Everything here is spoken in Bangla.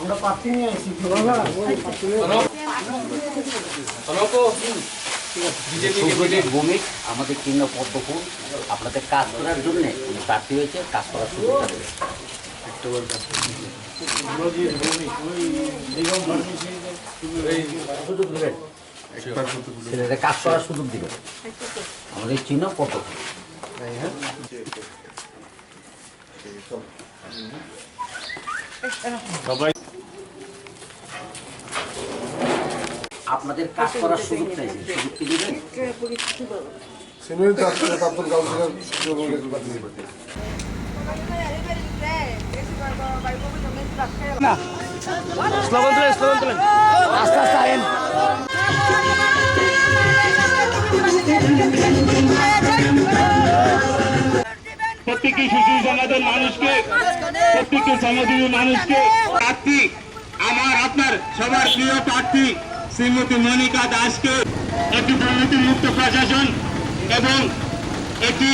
আমরা প্রার্থী নিয়ে ভৌমিক আমাদের চিহ্ন পদ্মফুল। আপনাদের কাজ করার জন্য প্রার্থী হয়েছে কাজ করার দেবে সুযোগ ছেলেদের কাজ করার সুযোগ দিবেন। আমাদের চিহ্ন পদ্মফুল। আপনাদের কাজ করার সুযোগ চাইছে সুযোগ কি দিবেন? সিনিয়র আব্দুল কাউন্সিলর স্লোগান তুলেন স্লোগান তুলেন। প্রত্যেকটি শিশু সমাজের মানুষকে প্রত্যেকটি সমাজের মানুষকে। প্রার্থী, আমার, আপনার সবার প্রিয় প্রার্থী, শ্রীমতী মনিকা দাসকে একটি দুর্নীতি মুক্ত প্রশাসন এবং একটি